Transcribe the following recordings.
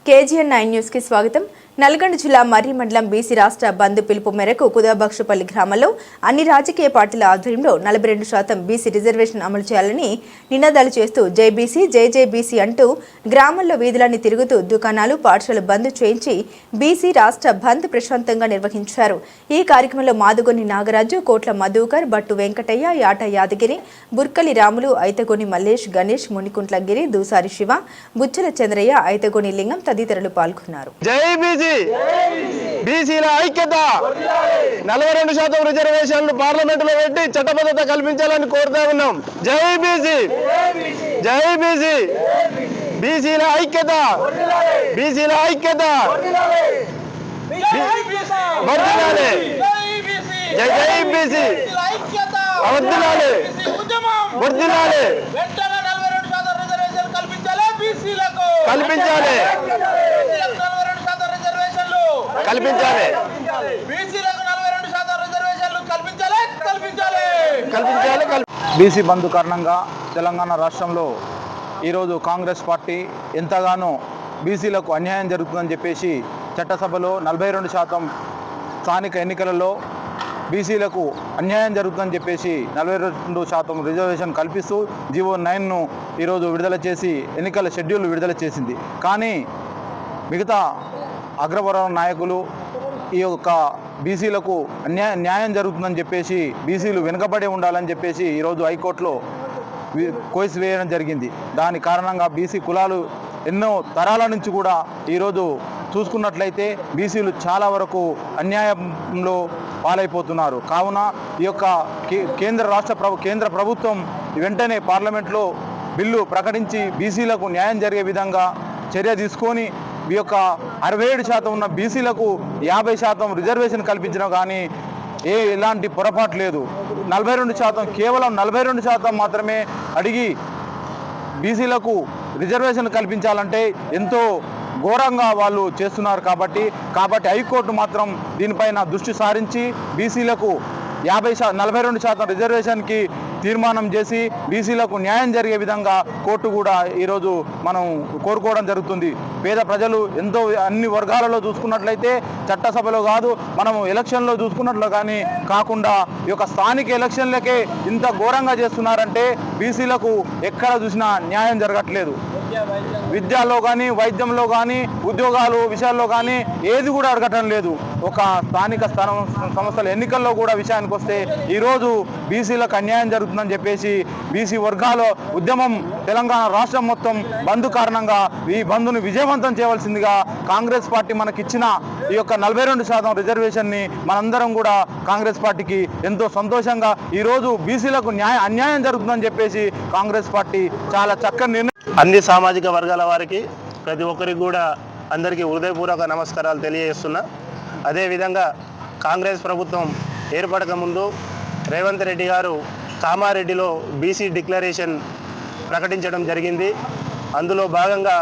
KGN nine news కి స్వాగతం నల్గొండ జిల్లా మర్రి మండలం బీసీ రాష్ట్ర బంద్ పిలుపు మేరకు కుదాబక్షపల్లి గ్రామంలో అన్ని రాజకీయ పార్టీల ఆధ్వర్యంలో నలభై రెండు శాతం బీసీ రిజర్వేషన్ అమలు చేయాలని నినాదాలు చేస్తూ జైబీసీ జైజేబీసీ అంటూ గ్రామంలో వీధులన్నీ తిరుగుతూ దుకాణాలు పాఠశాల బంద్ చేయించి బీసీ రాష్ట్ర బంద్ ప్రశాంతంగా నిర్వహించారు. ఈ కార్యక్రమంలో మాదుగొని నాగరాజు కోట్ల మధుకర్ బట్టు వెంకటయ్య యాట యాదగిరి బుర్కలి రాములు ఐతగొని మల్లేష్ గణేష్ మునికుంట్ల గిరి దూసారి శివ బుచ్చల చంద్రయ్య ఐతగొని లింగం తదితరులు పాల్గొన్నారు. జై బీసీ. బీసీల ఐక్యత. నలభై రెండు శాతం రిజర్వేషన్లు పార్లమెంట్లో పెట్టి చట్టబద్ధత కల్పించాలని కోరుతా ఉన్నాం. జై బీసీ. జై బీసీ. బీసీల ఐక్యత. బీసీల ఐక్యత. వర్ధిల్లాలి. జై జై బీసీ కల్పించాలి బీసీలకు కల్పించాలి బీసీలకు నలభై రెండు శాతం రిజర్వేషన్లు కల్పించాలి. బీసీలకు నలభై రెండు శాతం రిజర్వేషన్లు కల్పించాలి కల్పించాలి. కల్పించాలి కల్పి బీసీ బంద్ కారణంగా తెలంగాణ రాష్ట్రంలో ఈరోజు కాంగ్రెస్ పార్టీ ఎంతగానో బీసీలకు అన్యాయం జరుగుతుందని చెప్పేసి చట్టసభలో నలభై రెండు శాతం స్థానిక ఎన్నికలలో బీసీలకు అన్యాయం జరుగుతుందని చెప్పేసి నలభై రెండు శాతం రిజర్వేషన్ కల్పిస్తూ జీవో నైన్ను ఈరోజు విడుదల చేసి ఎన్నికల షెడ్యూల్ విడుదల చేసింది. కానీ మిగతా అగ్రవర్ణ నాయకులు ఈ యొక్క బీసీలకు అన్యాయం న్యాయం జరుగుతుందని చెప్పేసి బీసీలు వెనుకబడి ఉండాలని చెప్పేసి ఈరోజు హైకోర్టులో కోసి వేయడం జరిగింది. దాని కారణంగా బీసీ కులాలు ఎన్నో తరాల నుంచి కూడా ఈరోజు చూసుకున్నట్లయితే బీసీలు చాలా వరకు అన్యాయంలో పాలైపోతున్నారు. కావున ఈ యొక్క కే- కేంద్ర రాష్ట్ర ప్రభు కేంద్ర ప్రభుత్వం వెంటనే పార్లమెంట్లో బిల్లు ప్రకటించి బీసీలకు న్యాయం జరిగే విధంగా చర్య తీసుకొని ఈ యొక్క అరవై ఏడు శాతం ఉన్న బీసీలకు యాభై శాతం రిజర్వేషన్ కల్పించడం కానీ ఏ ఎలాంటి పొరపాటు లేదు. నలభై రెండు శాతం కేవలం నలభై రెండు శాతం మాత్రమే అడిగి బీసీలకు రిజర్వేషన్ కల్పించాలంటే ఎంతో ఘోరంగా వాళ్ళు చేస్తున్నారు కాబట్టి కాబట్టి హైకోర్టు మాత్రం దీనిపైన దృష్టి సారించి బీసీలకు యాభై శా నలభై రెండు శాతం రిజర్వేషన్కి తీర్మానం చేసి బీసీలకు న్యాయం జరిగే విధంగా కోర్టు కూడా ఈరోజు మనం కోరుకోవడం జరుగుతుంది. పేద ప్రజలు ఎంతో అన్ని వర్గాలలో చూసుకున్నట్లయితే చట్టసభలో కాదు మనం ఎలక్షన్లో చూసుకున్నట్లు కానీ కాకుండా ఈ యొక్క స్థానిక ఎలక్షన్లకే ఇంత ఘోరంగా చేస్తున్నారంటే బీసీలకు ఎక్కడ చూసినా న్యాయం జరగట్లేదు. విద్యలో కానీ వైద్యంలో కానీ ఉద్యోగాలు విషయాల్లో కానీ ఏది కూడా అడగటం లేదు. ఒక స్థానిక స్థానం సంస్థల ఎన్నికల్లో కూడా విషయానికి వస్తే ఈరోజు బీసీలకు అన్యాయం జరుగుతుందని చెప్పేసి బీసీ వర్గాల ఉద్యమం తెలంగాణ రాష్ట్రం మొత్తం బంద్ కారణంగా ఈ బంద్ను విజయవంతం చేయవలసిందిగా కాంగ్రెస్ పార్టీ మనకిచ్చిన ఈ యొక్క నలభై రెండు శాతం రిజర్వేషన్ని మనందరం కూడా కాంగ్రెస్ పార్టీకి ఎంతో సంతోషంగా ఈరోజు బీసీలకు న్యాయ అన్యాయం జరుగుతుందని చెప్పేసి కాంగ్రెస్ పార్టీ చాలా చక్కని నిర్ణయం అన్ని సామాజిక వర్గాల వారికి ప్రతి ఒక్కరికి కూడా అందరికీ హృదయపూర్వక నమస్కారాలు తెలియజేస్తున్నా. అదేవిధంగా కాంగ్రెస్ ప్రభుత్వం ఏర్పడక ముందు రేవంత్ రెడ్డి గారు కామారెడ్డిలో బీసీ డిక్లరేషన్ ప్రకటించడం జరిగింది. అందులో భాగంగా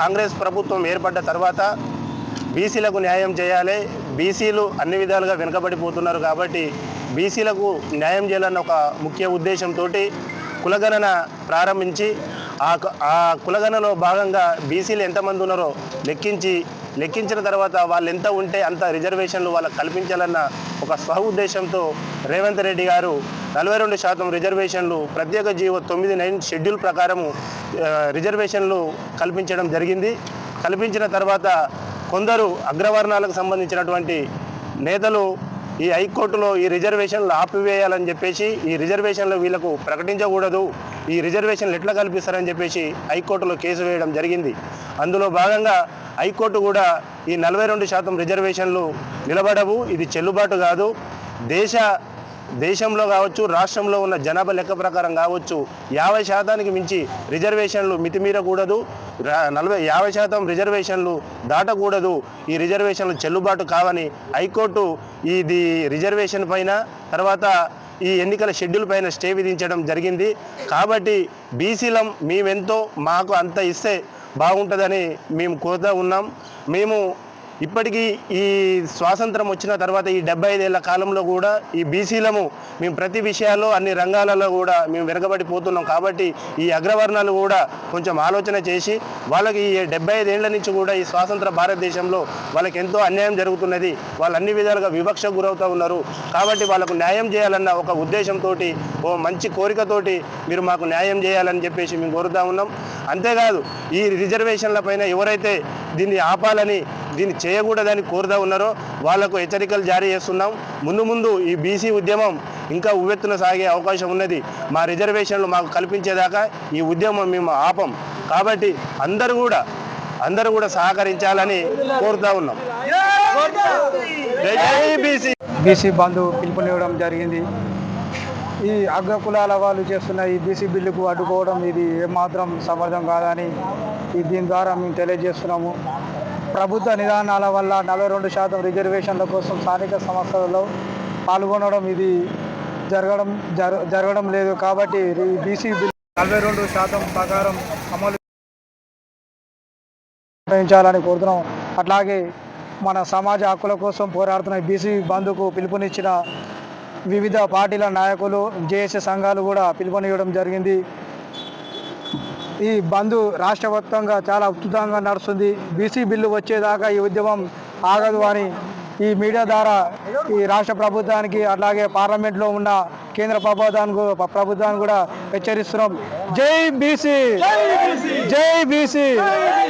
కాంగ్రెస్ ప్రభుత్వం ఏర్పడ్డ తర్వాత బీసీలకు న్యాయం చేయాలి. బీసీలు అన్ని విధాలుగా వెనుకబడిపోతున్నారు కాబట్టి బీసీలకు న్యాయం చేయాలన్న ఒక ముఖ్య ఉద్దేశంతో కులగణన ప్రారంభించి ఆ కులగణలో ఆ భాగంగా బీసీలు ఎంతమంది ఉన్నారో లెక్కించి లెక్కించిన తర్వాత వాళ్ళు ఎంత ఉంటే అంత రిజర్వేషన్లు వాళ్ళకి కల్పించాలన్న ఒక సహ ఉద్దేశంతో రేవంత్ రెడ్డి గారు నలభై రెండు శాతం రిజర్వేషన్లు ప్రత్యేక జీవో తొమ్మిది నైన్ షెడ్యూల్ ప్రకారము రిజర్వేషన్లు కల్పించడం జరిగింది. కల్పించిన తర్వాత కొందరు అగ్రవర్ణాలకు సంబంధించినటువంటి నేతలు ఈ హైకోర్టులో ఈ రిజర్వేషన్లు ఆపివేయాలని చెప్పేసి ఈ రిజర్వేషన్లు వీళ్ళకు ప్రకటించకూడదు. ఈ రిజర్వేషన్లు ఎట్లా కల్పిస్తారని చెప్పేసి హైకోర్టులో కేసు వేయడం జరిగింది. అందులో భాగంగా హైకోర్టు కూడా ఈ నలభై రెండు శాతం రిజర్వేషన్లు నిలబడవు. ఇది చెల్లుబాటు కాదు. దేశ దేశంలో కావచ్చు రాష్ట్రంలో ఉన్న జనాభా లెక్క ప్రకారం కావచ్చు యాభై శాతానికి మించి రిజర్వేషన్లు మితిమీరకూడదు. నలభై యాభై శాతం రిజర్వేషన్లు దాటకూడదు. ఈ రిజర్వేషన్లు చెల్లుబాటు కావని హైకోర్టు ఇది రిజర్వేషన్ పైన తర్వాత ఈ ఎన్నికల షెడ్యూల్ పైన స్టే విధించడం జరిగింది. కాబట్టి బీసీలం మేమెంతో మాకు అంత ఇస్తే బాగుంటుందని మేము కోరుతూ ఉన్నాం. మేము ఇప్పటికీ ఈ స్వాతంత్రం వచ్చిన తర్వాత ఈ డెబ్బై ఐదేళ్ళ కాలంలో కూడా ఈ బీసీలము మేము ప్రతి విషయాల్లో అన్ని రంగాలలో కూడా మేము వెనకబడిపోతున్నాం. కాబట్టి ఈ అగ్రవర్ణాలు కూడా కొంచెం ఆలోచన చేసి వాళ్ళకి ఈ డెబ్బై ఐదేళ్ళ నుంచి కూడా ఈ స్వాతంత్ర భారతదేశంలో వాళ్ళకి ఎంతో అన్యాయం జరుగుతున్నది. వాళ్ళు అన్ని విధాలుగా వివక్ష గురవుతూ ఉన్నారు. కాబట్టి వాళ్ళకు న్యాయం చేయాలన్న ఒక ఉద్దేశంతో ఓ మంచి కోరికతోటి మీరు మాకు న్యాయం చేయాలని చెప్పేసి మేము కోరుతా ఉన్నాం. అంతేకాదు ఈ రిజర్వేషన్ల పైన ఎవరైతే దీన్ని ఆపాలని దీన్ని చేయకూడదని కోరుతా ఉన్నారో వాళ్ళకు హెచ్చరికలు జారీ చేస్తున్నాం. ముందు ముందు ఈ బీసీ ఉద్యమం ఇంకా ఉవ్వెత్తున సాగే అవకాశం ఉన్నది. మా రిజర్వేషన్లు మాకు కల్పించేదాకా ఈ ఉద్యమం మేము ఆపం. కాబట్టి అందరూ కూడా అందరూ కూడా సహకరించాలని కోరుతా ఉన్నాం. బీసీ. బీసీ బంధు పిలుపునివ్వడం జరిగింది. ఈ అగ్ర కులాల వాళ్ళు చేస్తున్న ఈ బీసీ బిల్లుకు అడ్డుకోవడం ఇది ఏమాత్రం సమర్థం కాదని దీని ద్వారా మేము తెలియజేస్తున్నాము. ప్రభుత్వ నిదానాల వల్ల నలభై రెండు శాతం రిజర్వేషన్ల కోసం స్థానిక సంస్థలలో పాల్గొనడం ఇది జరగడం జర జరగడం లేదు కాబట్టి బీసీ బిల్ నలభై రెండు శాతం ప్రకారం అమలు నిర్వహించాలని కోరుతున్నాం. అట్లాగే మన సమాజ హక్కుల కోసం పోరాడుతున్న బీసీ బంధుకు పిలుపునిచ్చిన వివిధ పార్టీల నాయకులు జేఏసీ సంఘాలు కూడా పిలుపునివ్వడం జరిగింది. ఈ బంద్ రాష్ట్ర వ్యాప్తంగా చాలా ఉత్తుతంగా నడుస్తుంది. బీసీ బిల్లు వచ్చేదాకా ఈ ఉద్యమం ఆగదు అని ఈ మీడియా ద్వారా ఈ రాష్ట్ర ప్రభుత్వానికి అలాగే పార్లమెంట్లో ఉన్న కేంద్ర ప్రభుత్వానికి ప్రభుత్వాన్ని కూడా హెచ్చరిస్తున్నాం. జై బీసీ! జై బీసీ!